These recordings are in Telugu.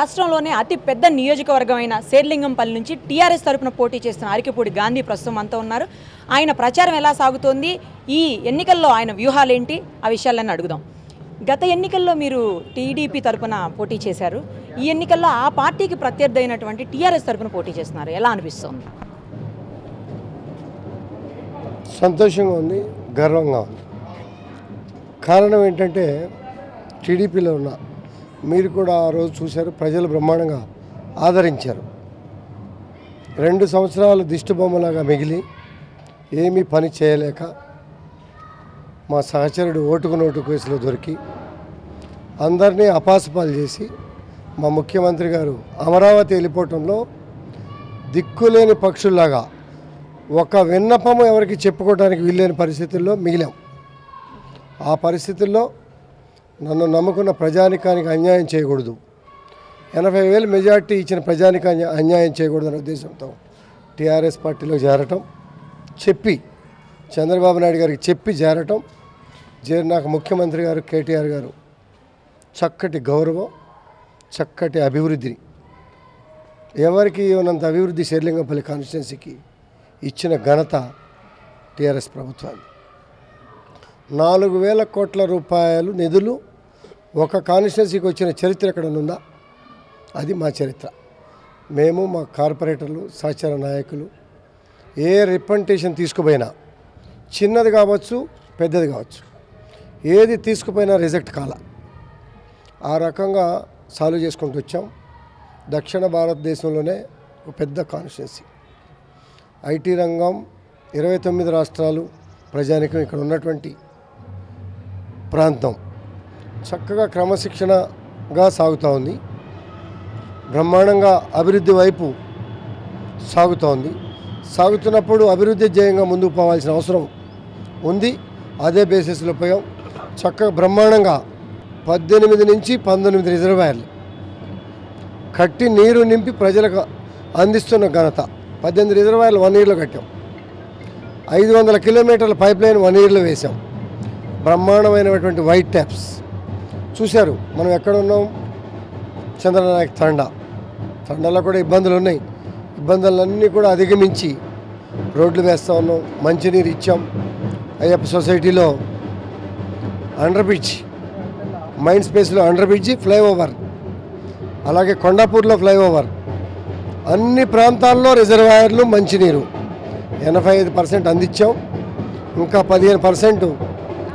రాష్ట్రంలోనే అతి పెద్ద నియోజకవర్గమైన శేర్లింగంపల్లి నుంచి టీఆర్ఎస్ తరపున పోటీ చేస్తున్న అరికిపూడి గాంధీ ప్రస్తుతం అంతా ఉన్నారు. ఆయన ప్రచారం ఎలా సాగుతోంది? ఈ ఎన్నికల్లో ఆయన వ్యూహాలేంటి? ఆ విషయాలన్నీ అడుగుదాం. గత ఎన్నికల్లో మీరు టీడీపీ తరఫున పోటీ చేశారు. ఈ ఎన్నికల్లో ఆ పార్టీకి ప్రత్యర్థి అయినటువంటి టీఆర్ఎస్ తరపున పోటీ చేస్తున్నారు. ఎలా అనిపిస్తోంది? సంతోషంగా ఉంది. గర్వంగా ఉంది. కారణం ఏంటంటే టీడీపీలో ఉన్న మీరు కూడా ఆ రోజు చూశారు ప్రజలు బ్రహ్మాండంగా ఆదరించారు. రెండు సంవత్సరాలు దిష్టిబొమ్మలాగా మిగిలి ఏమీ పని చేయలేక మా సహచరుడు ఓటుకు నోటు కేసులో దొరికి అందరినీ అపాసపాలు చేసి మా ముఖ్యమంత్రి గారు అమరావతి వెళ్ళిపోవటంలో దిక్కులేని పక్షుల్లాగా ఒక విన్నపము ఎవరికి చెప్పుకోవడానికి వీల్లేని పరిస్థితుల్లో మిగిలాం. ఆ పరిస్థితుల్లో నన్ను నమ్ముకున్న ప్రజానికానికి అన్యాయం చేయకూడదు. ఎనభై వేలు మెజార్టీ ఇచ్చిన ప్రజానికి అన్యాయం చేయకూడదనే ఉద్దేశంతో టీఆర్ఎస్ పార్టీలో చేరటం చెప్పి చంద్రబాబు నాయుడు గారికి చెప్పి చేరటం చేరి నాకు ముఖ్యమంత్రి గారు కేటీఆర్ గారు చక్కటి గౌరవం చక్కటి అభివృద్ధిని ఎవరికి ఉన్నంత అభివృద్ధి శేర్లింగంపల్లి కాన్స్టిట్యున్సీకి ఇచ్చిన ఘనత టీఆర్ఎస్ ప్రభుత్వాన్ని నాలుగు వేల కోట్ల రూపాయలు నిధులు ఒక కాన్స్టిట్యున్సీకి వచ్చిన చరిత్ర ఎక్కడ ఉందా? అది మా చరిత్ర. మేము మా కార్పొరేటర్లు సహచర నాయకులు ఏ రిప్రజెంటేషన్ తీసుకుపోయినా చిన్నది కావచ్చు పెద్దది కావచ్చు ఏది తీసుకుపోయినా రిజెక్ట్ కాల. ఆ రకంగా సాల్వ్ చేసుకుంటూ వచ్చాం. దక్షిణ భారతదేశంలోనే ఒక పెద్ద కాన్స్టిట్యున్సీ. ఐటీ రంగం ఇరవై తొమ్మిది రాష్ట్రాలు ప్రజానికం ఇక్కడ ఉన్నటువంటి ప్రాంతం. చక్కగా క్రమశిక్షణగా సాగుతూ ఉంది. బ్రహ్మాండంగా అభివృద్ధి వైపు సాగుతోంది సాగుతున్నప్పుడు అభివృద్ధి ధ్యేయంగా ముందుకు పోవాల్సిన అవసరం ఉంది. అదే బేసిస్లో పోయాం. చక్కగా బ్రహ్మాండంగా పద్దెనిమిది నుంచి పంతొమ్మిది రిజర్వాయర్లు. కట్టి నీరు నింపి ప్రజలకు అందిస్తున్న ఘనత. పద్దెనిమిది రిజర్వాయర్లు వన్ ఇయర్లో కట్టాం. ఐదు వందల కిలోమీటర్ల పైప్ లైన్ వన్ ఇయర్లో వేసాం బ్రహ్మాండమైనటువంటి వైట్ ట్యాప్స్. చూశారు. మనం ఎక్కడ ఉన్నాం? చంద్రనాయక్ తండా. తండాలో కూడా ఇబ్బందులు ఉన్నాయి ఇబ్బందులన్నీ కూడా అధిగమించి రోడ్లు వేస్తూ ఉన్నాం. మంచినీరు ఇచ్చాం. అయ్యప్ప సొసైటీలో అండర్ బ్రిడ్జ్ మైండ్ స్పేస్లో అండర్ బ్రిడ్జ్ ఫ్లైఓవర్ అలాగే కొండాపూర్లో ఫ్లైఓవర్. అన్ని ప్రాంతాల్లో రిజర్వాయర్లు మంచినీరు. ఎనభై ఐదు పర్సెంట్ అందించాం ఇంకా పదిహేను పర్సెంట్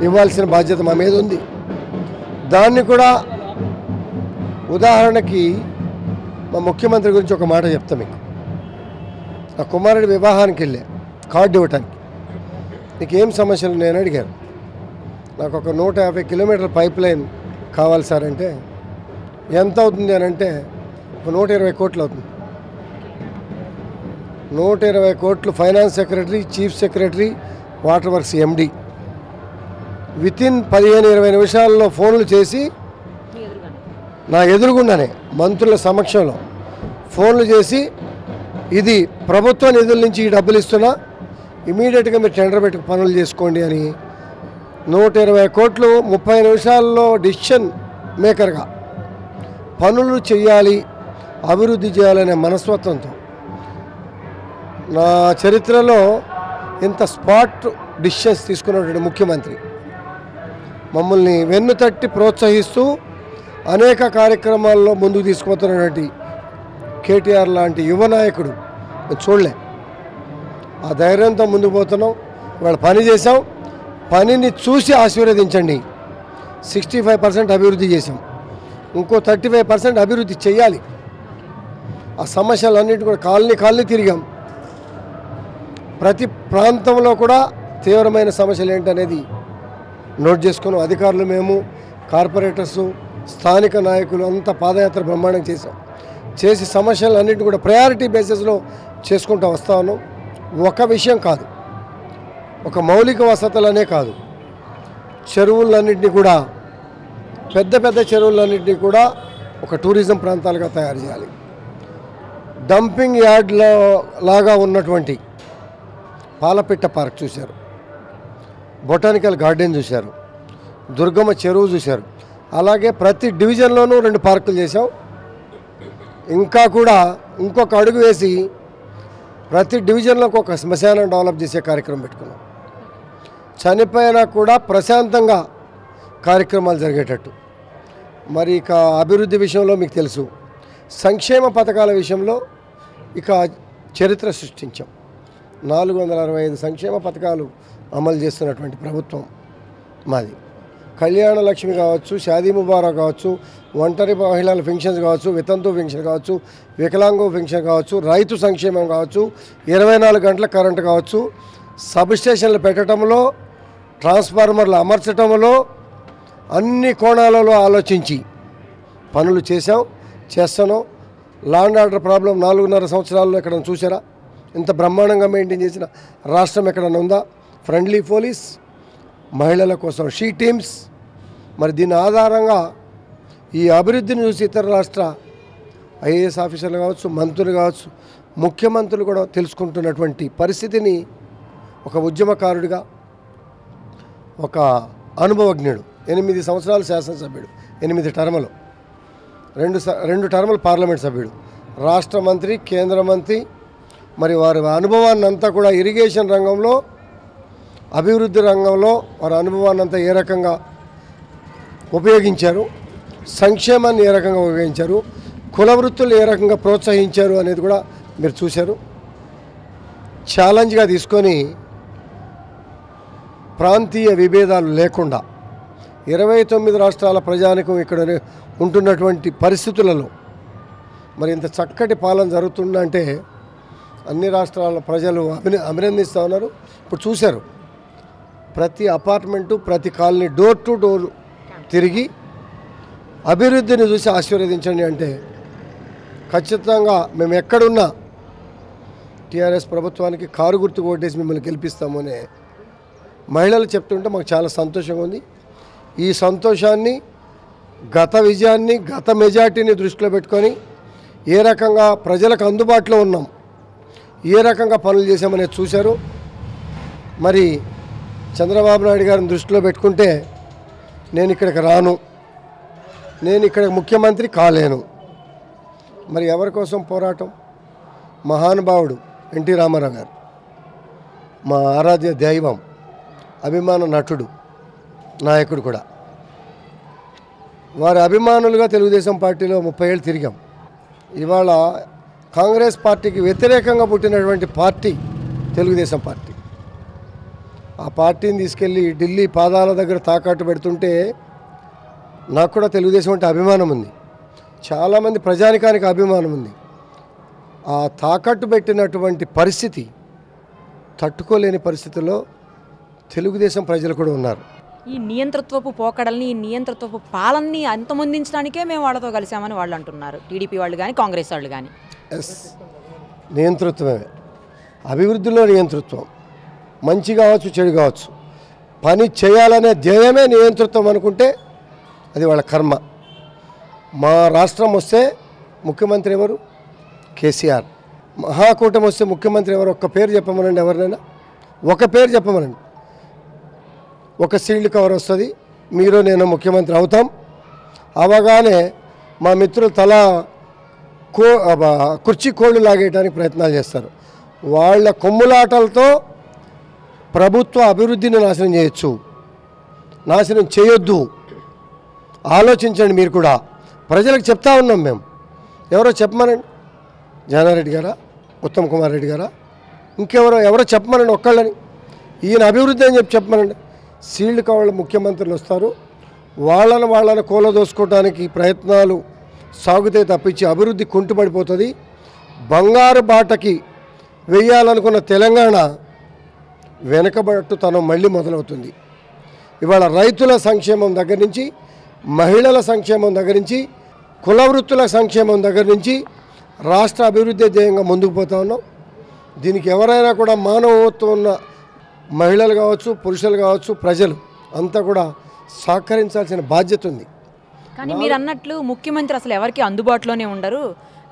ఇవ్వాల్సిన బాధ్యత మా మీద ఉంది. దాన్ని కూడా ఉదాహరణకి మా ముఖ్యమంత్రి గురించి ఒక మాట చెప్తా మీకు. నా కుమారుడి వివాహానికి వెళ్ళా కార్డు ఇవ్వటానికి. నీకు ఏం సమస్యలు నేను అడిగాను. నాకు ఒక నూట యాభై కిలోమీటర్ల పైప్ లైన్ కావాలి సార్ అంటే ఎంత అవుతుంది అని అంటే ఒక నూట ఇరవై కోట్లు అవుతుంది. నూట ఇరవై కోట్లు finance secretary chief secretary water works MD. Within పదిహేను ఇరవై నిమిషాల్లో ఫోన్లు చేసి నా ఎదురుగుండానే మంత్రుల సమక్షంలో ఫోన్లు చేసి ఇది ప్రభుత్వ నిధుల నుంచి ఈ డబ్బులు ఇస్తున్నా ఇమీడియట్గా మీరు టెండర్ పెట్టి పనులు చేసుకోండి అని నూట ఇరవై కోట్లు ముప్పై నిమిషాల్లో డిసిషన్ మేకర్గా పనులు చేయాలి అభివృద్ధి చేయాలనే మనస్తత్వంతో నా చరిత్రలో ఇంత స్పాట్ డిసిషన్స్ తీసుకున్నటువంటి ముఖ్యమంత్రి మమ్మల్ని వెన్ను తట్టి ప్రోత్సహిస్తూ అనేక కార్యక్రమాల్లో ముందుకు తీసుకుపోతున్నటువంటి కేటీఆర్ లాంటి యువ నాయకుడు చూడలే. ఆ ధైర్యంతో ముందుకు పోతున్నాం. ఇవాళ పని చేసాం పనిని చూసి ఆశీర్వదించండి. సిక్స్టీ ఫైవ్ పర్సెంట్ అభివృద్ధి చేసాం ఇంకో థర్టీ ఫైవ్ పర్సెంట్ అభివృద్ధి చేయాలి. ఆ సమస్యలన్నిటి కూడా కాలనీ కాలనీ తిరిగాం. ప్రతి ప్రాంతంలో కూడా తీవ్రమైన సమస్యలు ఏంటనేది నోట్ చేసుకున్నాం. అధికారులు మేము కార్పొరేటర్సు స్థానిక నాయకులు అంతా పాదయాత్ర బ్రహ్మాండం చేశాం. చేసి సమస్యలు అన్నింటినీ కూడా ప్రయారిటీ బేసిస్లో చేసుకుంటూ వస్తా ఉన్నాం. ఒక విషయం కాదు. ఒక మౌలిక వసతులనే కాదు. చెరువులన్నింటినీ కూడా పెద్ద పెద్ద చెరువులన్నింటినీ కూడా ఒక టూరిజం ప్రాంతాలుగా తయారు చేయాలి. డంపింగ్ యార్డ్లో లాగా ఉన్నటువంటి పాలపిట్ట పార్క్ చూశారు. బొటానికల్ గార్డెన్ చూశారు. దుర్గమ్మ చెరువు చూశారు. అలాగే ప్రతి డివిజన్లోనూ రెండు పార్కులు చేసాం ఇంకా కూడా ఇంకొక అడుగు వేసి ప్రతి డివిజన్లోకి ఒక శ్మశానం డెవలప్ చేసే కార్యక్రమం పెట్టుకున్నాం. చనిపోయినా కూడా ప్రశాంతంగా కార్యక్రమాలు జరిగేటట్టు. మరి ఇక అభివృద్ధి విషయంలో మీకు తెలుసు. సంక్షేమ పథకాల విషయంలో ఇక చరిత్ర సృష్టించాం. నాలుగు వందల అరవై ఐదు సంక్షేమ పథకాలు అమలు చేస్తున్నటువంటి ప్రభుత్వం మాది. కళ్యాణ లక్ష్మి కావచ్చు షాదీ ముబారా కావచ్చు ఒంటరి మహిళల పెన్షన్స్ కావచ్చు వితంతు పెన్షన్ కావచ్చు వికలాంగు పెన్షన్ కావచ్చు రైతు సంక్షేమం కావచ్చు ఇరవై నాలుగు గంటల కరెంటు కావచ్చు సబ్ స్టేషన్లు పెట్టడంలో ట్రాన్స్ఫార్మర్లు అమర్చడంలో అన్ని కోణాలలో ఆలోచించి పనులు చేశాం చేస్తాను లాండ్ ఆర్డర్ ప్రాబ్లం నాలుగున్నర సంవత్సరాల్లో ఎక్కడ చూసారా ఇంత బ్రహ్మాండంగా మెయింటైన్ చేసిన రాష్ట్రం ఎక్కడన్నా ఉందా? ఫ్రెండ్లీ పోలీస్ మహిళల కోసం షీ టీమ్స్. మరి దీని ఆధారంగా ఈ అభివృద్ధిని చూసి ఇతర రాష్ట్ర ఐఏఎస్ ఆఫీసర్లు కావచ్చు మంత్రులు కావచ్చు ముఖ్యమంత్రులు కూడా తెలుసుకుంటున్నటువంటి పరిస్థితిని ఒక ఉద్యమకారుడిగా ఒక అనుభవజ్ఞుడు ఎనిమిది సంవత్సరాలు శాసనసభ్యుడు ఎనిమిది టర్మలు రెండు స- రెండు టర్ములు పార్లమెంట్ సభ్యుడు రాష్ట్ర మంత్రి కేంద్ర మంత్రి మరి వారి అనుభవాన్ని అంతా కూడా ఇరిగేషన్ రంగంలో అభివృద్ధి రంగంలో వారి అనుభవాన్ని అంతా ఏ రకంగా ఉపయోగించారు సంక్షేమాన్ని ఏ రకంగా ఉపయోగించారు కుల వృత్తులు ఏ రకంగా ప్రోత్సహించారు అనేది కూడా మీరు చూశారు. ఛాలెంజ్గా తీసుకొని ప్రాంతీయ విభేదాలు లేకుండా ఇరవై తొమ్మిది రాష్ట్రాల ప్రజానికం ఇక్కడ ఉంటున్నటువంటి పరిస్థితులలో మరి ఇంత చక్కటి పాలన జరుగుతుందంటే అన్ని రాష్ట్రాల ప్రజలు అభిన అభినందిస్తూ ఉన్నారు. ఇప్పుడు చూశారు ప్రతి అపార్ట్మెంటు ప్రతి కాలనీ డోర్ టు డోర్ తిరిగి అభివృద్ధిని చూసి ఆశీర్వదించండి అంటే ఖచ్చితంగా మేము ఎక్కడున్నా టీఆర్ఎస్ ప్రభుత్వానికి కారు గుర్తు ఓటేసి మిమ్మల్ని గెలిపిస్తామని మహిళలు చెప్తుంటే మాకు చాలా సంతోషంగా ఉంది. ఈ సంతోషాన్ని గత విజయాన్ని గత మెజార్టీని దృష్టిలో పెట్టుకొని ఏ రకంగా ప్రజలకు అందుబాటులో ఉన్నాం ఏ రకంగా పనులు చేశామనేది చూశారు. మరి చంద్రబాబు నాయుడు గారిని దృష్టిలో పెట్టుకుంటే నేను ఇక్కడికి రాను. నేను ఇక్కడ ముఖ్యమంత్రి కాలేను. మరి ఎవరి కోసం పోరాటం? మహానుభావుడు ఎన్టీ రామారావు గారు. మా ఆరాధ్య దైవం అభిమాన నటుడు నాయకుడు కూడా. వారి అభిమానులుగా తెలుగుదేశం పార్టీలో ముప్పై ఏళ్ళు తిరిగాం. ఇవాళ కాంగ్రెస్ పార్టీకి వ్యతిరేకంగా పుట్టినటువంటి పార్టీ తెలుగుదేశం పార్టీ. ఆ పార్టీని తీసుకెళ్ళి ఢిల్లీ పాదాల దగ్గర తాకట్టు పెడుతుంటే నాకు కూడా తెలుగుదేశం అంటే అభిమానం ఉంది. చాలామంది ప్రజానికానికి అభిమానం ఉంది. ఆ తాకట్టు పెట్టినటువంటి పరిస్థితి తట్టుకోలేని పరిస్థితుల్లో తెలుగుదేశం ప్రజలు కూడా ఉన్నారు. ఈ నియంతృత్వపు పోకడల్ని ఈ నియంతృత్వపు పాలనని అంతమొందించడానికే మేము వాళ్ళతో కలిసామని వాళ్ళు అంటున్నారు. టీడీపీ వాళ్ళు కానీ కాంగ్రెస్ వాళ్ళు కానీ ఎస్. నియంతృత్వమే. అభివృద్ధిలో నియంతృత్వం. మంచి కావచ్చు చెడు కావచ్చు. పని చేయాలనే ధ్యేయమే నియంతృత్వం అనుకుంటే అది వాళ్ళ కర్మ. మా రాష్ట్రం వస్తే ముఖ్యమంత్రి ఎవరు? కేసీఆర్. మహాకూటమి వస్తే ముఖ్యమంత్రి ఎవరు? ఒక్క పేరు చెప్పమనండి ఎవరినైనా. ఒక పేరు చెప్పమనండి. ఒక సీల్డ్ కవర్ వస్తుంది. మీరు నేను ముఖ్యమంత్రి అవుతాం. అవగానే మా మిత్రులు తల కో కుర్చీ కోళ్ళు లాగేయడానికి ప్రయత్నాలు చేస్తారు. వాళ్ళ కొమ్ములాటలతో ప్రభుత్వ అభివృద్ధిని నాశనం చేయొచ్చు. నాశనం చేయొద్దు. ఆలోచించండి మీరు కూడా. ప్రజలకు చెప్తా ఉన్నాం మేము. ఎవరో చెప్పమనండి. జానారెడ్డి గారా? ఉత్తమ్ కుమార్ రెడ్డి గారా? ఇంకెవరో ఎవరో చెప్పమనండి ఒక్కళ్ళని. ఈయన అభివృద్ధి అని చెప్పి చెప్పమనండి. సీల్డ్ కవర్ల ముఖ్యమంత్రులు వస్తారు. వాళ్ళని వాళ్ళని కూలదోసుకోవడానికి ప్రయత్నాలు సాగుతే తప్పించి అభివృద్ధి కుంటుపడిపోతుంది. బంగారు బాటకి వెయ్యాలనుకున్న తెలంగాణ వెనకబట్టుతనం మళ్ళీ మొదలవుతుంది. ఇవాళ రైతుల సంక్షేమం దగ్గర నుంచి మహిళల సంక్షేమం దగ్గర నుంచి కులవృత్తుల సంక్షేమం దగ్గర నుంచి రాష్ట్ర అభివృద్ధి ధ్యేయంగా ముందుకు పోతా ఉన్నాం. దీనికి ఎవరైనా కూడా మానవత్వం ఉన్న మహిళలు కావచ్చు పురుషులు కావచ్చు ప్రజలు అంతా కూడా సహకరించాల్సిన బాధ్యత ఉంది. కానీ మీరు అన్నట్లు ముఖ్యమంత్రి అసలు ఎవరికి అందుబాటులోనే ఉండరు.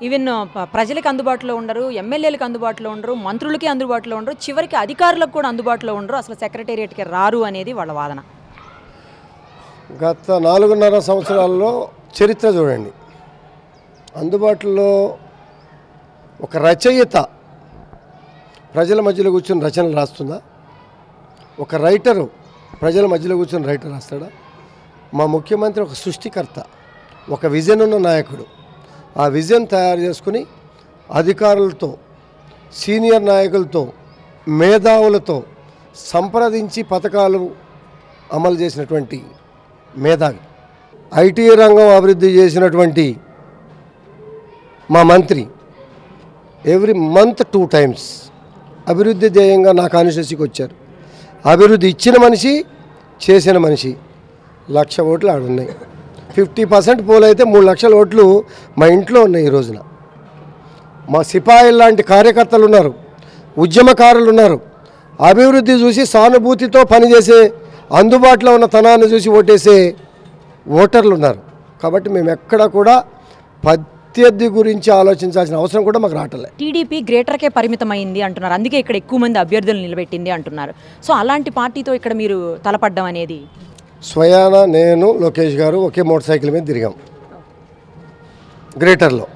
ఈవెన్ uh, ప్రజలకు అందుబాటులో ఉండరు ఎమ్మెల్యేలకు అందుబాటులో ఉండరు మంత్రులకి అందుబాటులో ఉండరు చివరికి అధికారులకు కూడా అందుబాటులో ఉండరు అసలు సెక్రటేరియట్కి రారు అనేది వాళ్ళ వాదన. గత నాలుగున్నర సంవత్సరాల్లో చరిత్ర చూడండి. అందుబాటులో ఒక రచయిత ప్రజల మధ్యలో కూర్చొని రచనలు రాస్తుందా? ఒక రైటరు ప్రజల మధ్యలో కూర్చొని రైటర్ రాస్తాడా? మా ముఖ్యమంత్రి ఒక సృష్టికర్త ఒక విజన్ ఉన్న నాయకుడు. ఆ విజన్ తయారు చేసుకుని అధికారులతో సీనియర్ నాయకులతో మేధావులతో సంప్రదించి పథకాలు అమలు చేసినటువంటి మేధావి. ఐటీ రంగం అభివృద్ధి చేసినటువంటి మా మంత్రి ఎవ్రీ మంత్ టూ టైమ్స్ అభివృద్ధి ధ్యేయంగా నా కాన్స్టిట్యూన్సీకి వచ్చారు. అభివృద్ధి ఇచ్చిన మనిషి చేసిన మనిషి లక్ష ఓట్లు ఆడున్నాయి. ఫిఫ్టీ పర్సెంట్ పోలైతే మూడు లక్షల ఓట్లు మా ఇంట్లో ఉన్నాయి ఈ రోజున. మా సిపాయిలు లాంటి కార్యకర్తలు ఉన్నారు ఉద్యమకారులు ఉన్నారు. అభివృద్ధి చూసి సానుభూతితో పనిచేసే అందుబాటులో ఉన్న తనాన్ని చూసి ఓటేసే ఓటర్లు ఉన్నారు. కాబట్టి మేము ఎక్కడ కూడా ప్రత్యర్థి గురించి ఆలోచించాల్సిన అవసరం కూడా మాకు రావట్లేదు టీడీపీ గ్రేటర్కే పరిమితమైంది అంటున్నారు. అందుకే ఇక్కడ ఎక్కువ మంది అభ్యర్థులు నిలబెట్టింది అంటున్నారు. సో అలాంటి పార్టీతో ఇక్కడ మీరు తలపడ్డం అనేది స్వయాన నేను లోకేష్ గారు ఒకే మోటార్ సైకిల్ మీద తిరిగాం. గ్రేటర్లో.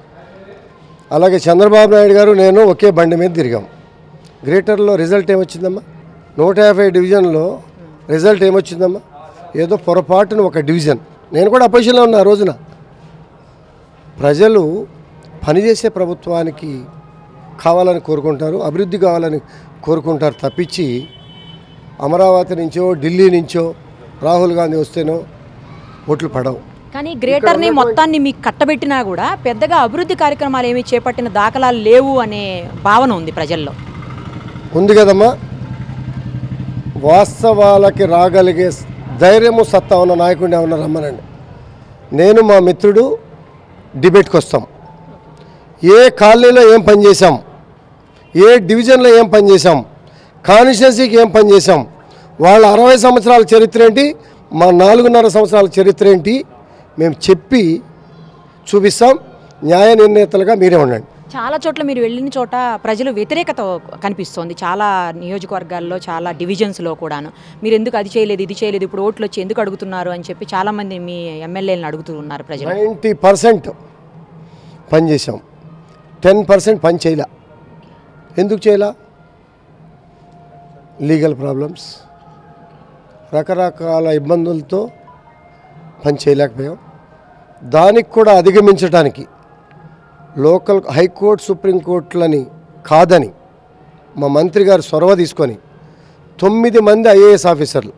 అలాగే చంద్రబాబు నాయుడు గారు నేను ఒకే బండి మీద తిరిగాం. గ్రేటర్లో రిజల్ట్ ఏమొచ్చిందమ్మా? నూట యాభై డివిజన్లో రిజల్ట్ ఏమొచ్చిందమ్మా? ఏదో పొరపాటున ఒక డివిజన్. నేను కూడా అపోజిషన్లో ఉన్నా రోజున. ప్రజలు పనిచేసే ప్రభుత్వానికి కావాలని కోరుకుంటారు అభివృద్ధి కావాలని కోరుకుంటారు తప్పించి అమరావతి నుంచో ఢిల్లీ నుంచో రాహుల్ గాంధీ వస్తేనో ఓట్లు పడవు. కానీ గ్రేటర్ని మొత్తాన్ని మీకు కట్టబెట్టినా కూడా పెద్దగా అభివృద్ధి కార్యక్రమాలు ఏమీ చేపట్టిన దాఖలాలు లేవు అనే భావన ఉంది ప్రజల్లో. ఉంది కదమ్మా. వాస్తవాలకి రాగలిగే ధైర్యము సత్తా ఉన్న నాయకుడిని ఏమన్నా రమ్మనండి. నేను మా మిత్రుడు డిబేట్కి వస్తాం. ఏ కాలనీలో ఏం పని చేశాం? ఏ డివిజన్లో ఏం పని చేశాం? కాన్స్టిట్యున్సీకి ఏం పని చేశాం? వాళ్ళ అరవై సంవత్సరాల చరిత్ర ఏంటి? మా నాలుగున్నర సంవత్సరాల చరిత్ర ఏంటి? మేము చెప్పి చూపిస్తాం. న్యాయ నిర్ణేతలుగా మీరే ఉండండి. చాలా చోట్ల మీరు వెళ్ళిన చోట ప్రజలు వ్యతిరేకత కనిపిస్తోంది. చాలా నియోజకవర్గాల్లో చాలా డివిజన్స్లో కూడాను. మీరు ఎందుకు అది చేయలేదు ఇది చేయలేదు ఇప్పుడు ఓట్లు వచ్చి ఎందుకు అడుగుతున్నారు అని చెప్పి చాలామంది మీ ఎమ్మెల్యేలను అడుగుతూ ఉన్నారు ప్రజలు. నైంటీ పర్సెంట్ పని చేసాం టెన్ పర్సెంట్ పని చేయలే. ఎందుకు చేయలే? Legal problems. రకరకాల ఇబ్బందులతో పని చేయలేకపోయాం దానికి కూడా అధిగమించడానికి లోకల్ హైకోర్టు సుప్రీంకోర్టులని కాదని మా మంత్రి గారు చొరవ తీసుకొని తొమ్మిది మంది ఐఏఎస్ ఆఫీసర్లు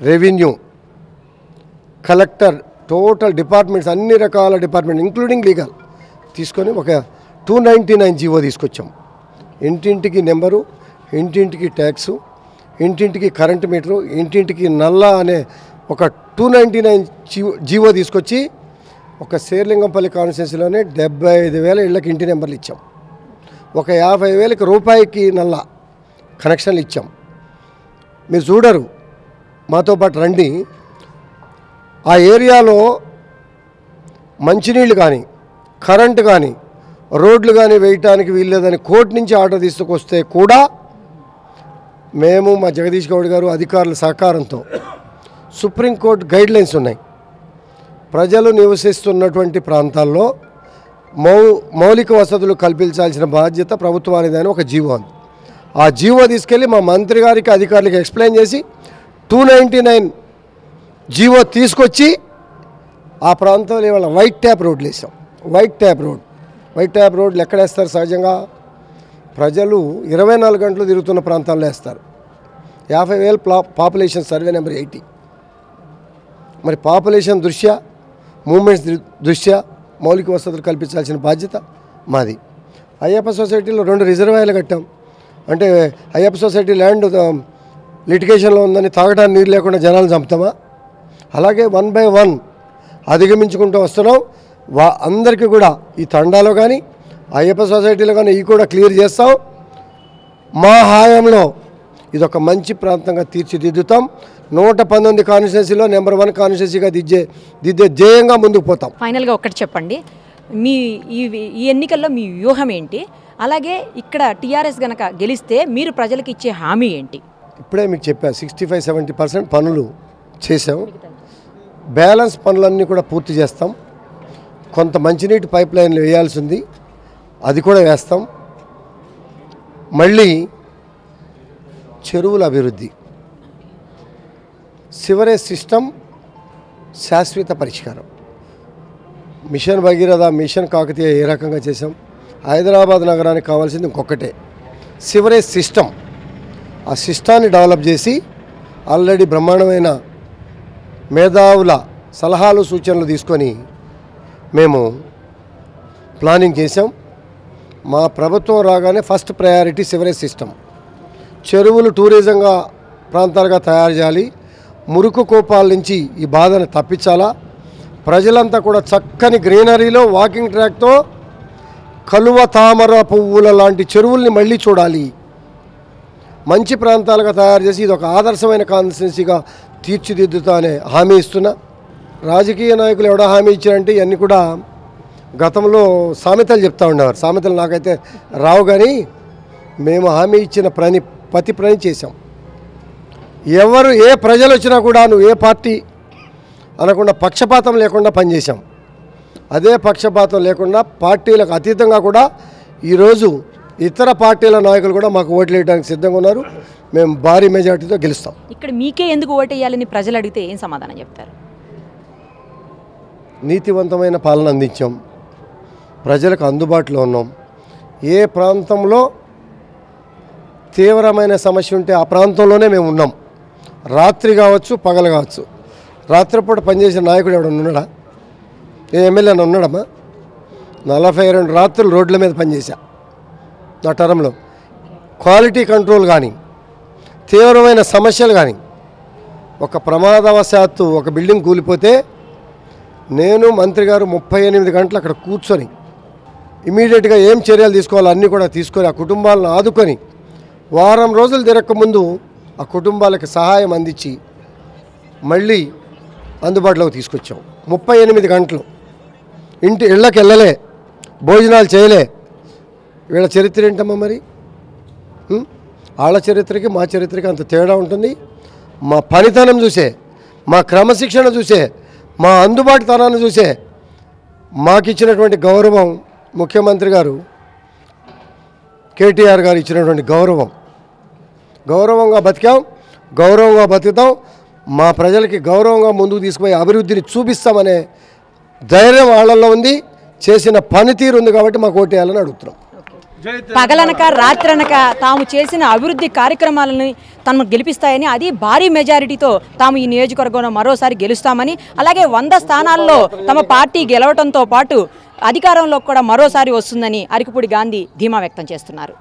రెవెన్యూ కలెక్టర్ టోటల్ డిపార్ట్మెంట్స్ అన్ని రకాల డిపార్ట్మెంట్ ఇంక్లూడింగ్ లీగల్ తీసుకొని ఒక టూ నైంటీ నైన్ జీవో తీసుకొచ్చాం. ఇంటింటికి నెంబరు ఇంటింటికి ట్యాక్సు ఇంటింటికి కరెంట్ మీటరు ఇంటింటికి నల్ల అనే ఒక two ninety nine GO GO తీసుకొచ్చి ఒక శేర్లింగంపల్లి కాన్స్టిట్యున్సీలోనే డెబ్బై ఐదు వేల ఇళ్ళకి ఇంటి నెంబర్లు ఇచ్చాం ఒక యాభై వేలకి రూపాయికి నల్ల కనెక్షన్లు ఇచ్చాం మీరు చూడరు మాతో పాటు రండి. ఆ ఏరియాలో మంచినీళ్ళు కానీ కరెంటు కానీ రోడ్లు కానీ వేయటానికి వీల్లేదని కోర్టు నుంచి ఆర్డర్ తీసుకొస్తే కూడా మేము మా జగదీష్ గౌడ్ గారు అధికారుల సహకారంతో సుప్రీంకోర్టు గైడ్లైన్స్ ఉన్నాయి. ప్రజలు నివసిస్తున్నటువంటి ప్రాంతాల్లో మౌ మౌలిక వసతులు కల్పించాల్సిన బాధ్యత ప్రభుత్వానిది అని ఒక జీవో ఉంది ఆ జీవో తీసుకెళ్ళి మా మంత్రి గారికి అధికారులకు ఎక్స్ప్లెయిన్ చేసి టూ నైంటీ నైన్ జీవో తీసుకొచ్చి ఆ ప్రాంతంలో ఇవాళ వైట్ ట్యాప్ రోడ్లు వేసాం. White top road. White top రోడ్లు ఎక్కడ వేస్తారు సహజంగా? ప్రజలు ఇరవై నాలుగు గంటలు తిరుగుతున్న ప్రాంతాల్లో వేస్తారు. యాభై వేల ప్లా పాపులేషన్ సర్వే నెంబర్ ఎయిటీ. మరి పాపులేషన్ దృష్ట్యా మూమెంట్స్ దృష్ట్యా మౌలిక వసతులు కల్పించాల్సిన బాధ్యత మాది. అయ్యప్ప సొసైటీలో రెండు రిజర్వాయర్లు కట్టాం. అంటే అయ్యప్ప సొసైటీ ల్యాండ్ లిటిగేషన్లో ఉందని తాగడానికి నీరు లేకుండా జనాలు చంపుతామా? అలాగే వన్ బై వన్ అధిగమించుకుంటూ వస్తున్నాం. వా అందరికీ కూడా ఈ తండాలో కానీ అయ్యప్ప సొసైటీలో కానీ ఇవి కూడా క్లియర్ చేస్తాం. మా హాయంలో ఇదొక మంచి ప్రాంతంగా తీర్చిదిద్దుతాం. నూట పంతొమ్మిది కాన్స్టిట్యున్సీలో నెంబర్ వన్ కాన్స్టిట్యున్సీగా దిద్దే దిద్దే ధ్యేయంగా ముందుకు పోతాం. ఫైనల్గా ఒకటి చెప్పండి. మీ ఈ ఈ ఎన్నికల్లో మీ వ్యూహం ఏంటి? అలాగే ఇక్కడ టీఆర్ఎస్ గనక గెలిస్తే మీరు ప్రజలకు ఇచ్చే హామీ ఏంటి? ఇప్పుడే మీకు చెప్పా సిక్స్టీ ఫైవ్ సెవెంటీ పర్సెంట్ పనులు చేసాం బ్యాలెన్స్ పనులన్నీ కూడా పూర్తి చేస్తాం. కొంత మంచినీటి పైప్ లైన్లు వేయాల్సి ఉంది. అది కూడా వేస్తాం. మళ్ళీ చెరువుల అభివృద్ధి. సివరేజ్ సిస్టమ్ శాశ్వత పరిష్కారం. మిషన్ భగీరథ మిషన్ కాకతీయ ఏ రకంగా చేసాం హైదరాబాద్ నగరానికి కావాల్సింది ఇంకొకటే. సివరేజ్ సిస్టమ్ ఆ సిస్టాన్ని డెవలప్ చేసి ఆల్రెడీ బ్రహ్మాండమైన మేధావుల సలహాలు సూచనలు తీసుకొని మేము ప్లానింగ్ చేసాం మా ప్రభుత్వం రాగానే ఫస్ట్ ప్రయారిటీ సివరేజ్ సిస్టమ్. చెరువులు టూరిజంగా ప్రాంతాలుగా తయారు చేయాలి. మురుకు కోపాల నుంచి ఈ బాధను తప్పించాలా? ప్రజలంతా కూడా చక్కని గ్రీనరీలో వాకింగ్ ట్రాక్తో కలువ తామర పువ్వుల లాంటి చెరువుల్ని మళ్ళీ చూడాలి. మంచి ప్రాంతాలుగా తయారు చేసి ఇది ఒక ఆదర్శమైన కాన్స్టిట్యున్సీగా తీర్చిదిద్దుతా అనే హామీ ఇస్తున్నా. రాజకీయ నాయకులు ఎవడో హామీ ఇచ్చారంటే ఇవన్నీ కూడా గతంలో సామెతలు చెప్తా ఉండేవారు. సామెతలు నాకైతే రావు కానీ మేము హామీ ఇచ్చిన పని ప్రతి పని చేశాం. ఎవరు ఏ ప్రజలు వచ్చినా కూడా నువ్వు ఏ పార్టీ అనకుండా పక్షపాతం లేకుండా పనిచేశాం. అదే పక్షపాతం లేకుండా పార్టీలకు అతీతంగా కూడా ఈరోజు ఇతర పార్టీల నాయకులు కూడా మాకు ఓట్లు వేయడానికి సిద్ధంగా ఉన్నారు. మేము భారీ మెజార్టీతో గెలుస్తాం. ఇక్కడ మీకే ఎందుకు ఓటేయాలని ప్రజలు అడిగితే ఏం సమాధానం చెప్తారు? నీతివంతమైన పాలన అందించాం. ప్రజలకు అందుబాటులో ఉన్నాం. ఏ ప్రాంతంలో తీవ్రమైన సమస్య ఉంటే ఆ ప్రాంతంలోనే మేము ఉన్నాం. రాత్రి కావచ్చు పగలు కావచ్చు. రాత్రిపూట పనిచేసే నాయకుడు ఎవడన్నా ఉన్నాడా? ఏ ఎమ్మెల్యే ఉన్నాడమ్మా నలభై రెండు రాత్రులు రోడ్ల మీద పనిచేశా నా టర్మ్లో. క్వాలిటీ కంట్రోల్ కానీ తీవ్రమైన సమస్యలు కానీ ఒక ప్రమాదవశాత్తు ఒక బిల్డింగ్ కూలిపోతే నేను మంత్రి గారు ముప్పై ఎనిమిది గంటలు అక్కడ కూర్చొని ఇమీడియట్గా ఏం చర్యలు తీసుకోవాలో అన్నీ కూడా తీసుకొని ఆ కుటుంబాలను ఆదుకొని వారం రోజులు తిరగకముందు ఆ కుటుంబాలకు సహాయం అందించి మళ్ళీ అందుబాటులోకి తీసుకొచ్చాం. ముప్పై ఎనిమిది గంటలు. ఇంటి ఇళ్ళకి వెళ్ళలే భోజనాలు చేయలే. వీళ్ళ చరిత్ర ఏంటమ్మా మరి? వాళ్ళ చరిత్రకి మా చరిత్రకి అంత తేడా ఉంటుంది. మా పనితనం చూసే మా క్రమశిక్షణ చూసే మా అందుబాటుతనాన్ని చూసే మాకు ఇచ్చినటువంటి గౌరవం ముఖ్యమంత్రి గారు కేటీఆర్ గారు ఇచ్చినటువంటి గౌరవం. గౌరవంగా బతికాం గౌరవంగా బతుకుతాం మా ప్రజలకి గౌరవంగా ముందుకు తీసుకుపోయి అభివృద్ధిని చూపిస్తామనే ధైర్యం వాళ్ళల్లో ఉంది చేసిన పనితీరు ఉంది కాబట్టి మాకు ఓటేయాలని అడుగుతున్నాం. పగలనక రాత్రనక తాము చేసిన అభివృద్ధి కార్యక్రమాలను తమను గెలిపిస్తాయని అది భారీ మెజారిటీతో తాము ఈ నియోజకవర్గంలో మరోసారి గెలుస్తామని అలాగే వంద స్థానాల్లో తమ పార్టీ గెలవడంతో పాటు అధికారంలో కూడా మరోసారి వస్తుందని అరికపూడి గాంధీ ధీమా వ్యక్తం చేస్తున్నారు.